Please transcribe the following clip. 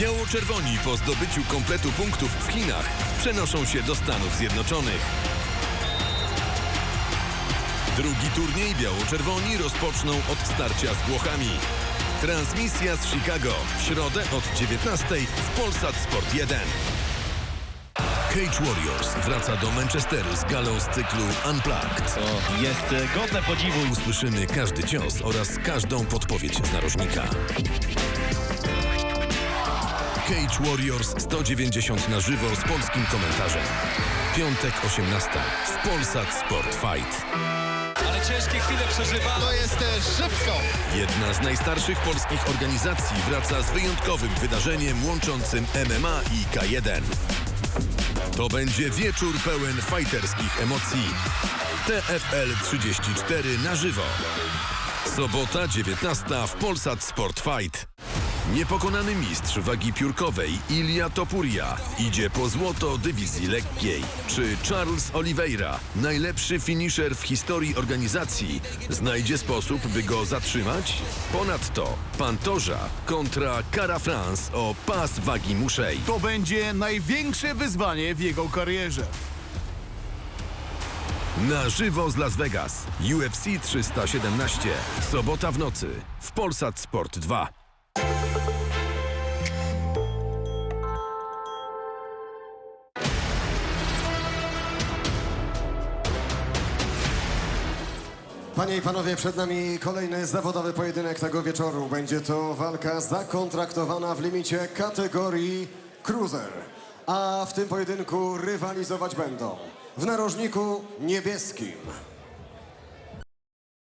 Biało-czerwoni po zdobyciu kompletu punktów w Chinach przenoszą się do Stanów Zjednoczonych. Drugi turniej biało-czerwoni rozpoczną od starcia z Włochami. Transmisja z Chicago w środę od 19 w Polsat Sport 1. Cage Warriors wraca do Manchesteru z galą z cyklu Unplugged. To jest e, godne podziwu. Usłyszymy każdy cios oraz każdą podpowiedź z narożnika. Cage Warriors 190 na żywo z polskim komentarzem. Piątek 18 w Polsat Sport Fight. Ale ciężkie chwile przeżywa. To jest też szybko. Jedna z najstarszych polskich organizacji wraca z wyjątkowym wydarzeniem łączącym MMA i K1. To będzie wieczór pełen fajterskich emocji. TFL 34 na żywo. Sobota 19 w Polsat Sport Fight. Niepokonany mistrz wagi piórkowej Ilia Topuria idzie po złoto dywizji lekkiej. Czy Charles Oliveira, najlepszy finisher w historii organizacji, znajdzie sposób, by go zatrzymać? Ponadto Pantorza kontra Cara France o pas wagi muszej. To będzie największe wyzwanie w jego karierze. Na żywo z Las Vegas. UFC 317. Sobota w nocy. W Polsat Sport 2. Panie i panowie, przed nami kolejny zawodowy pojedynek tego wieczoru. Będzie to walka zakontraktowana w limicie kategorii cruiser. A w tym pojedynku rywalizować będą w narożniku niebieskim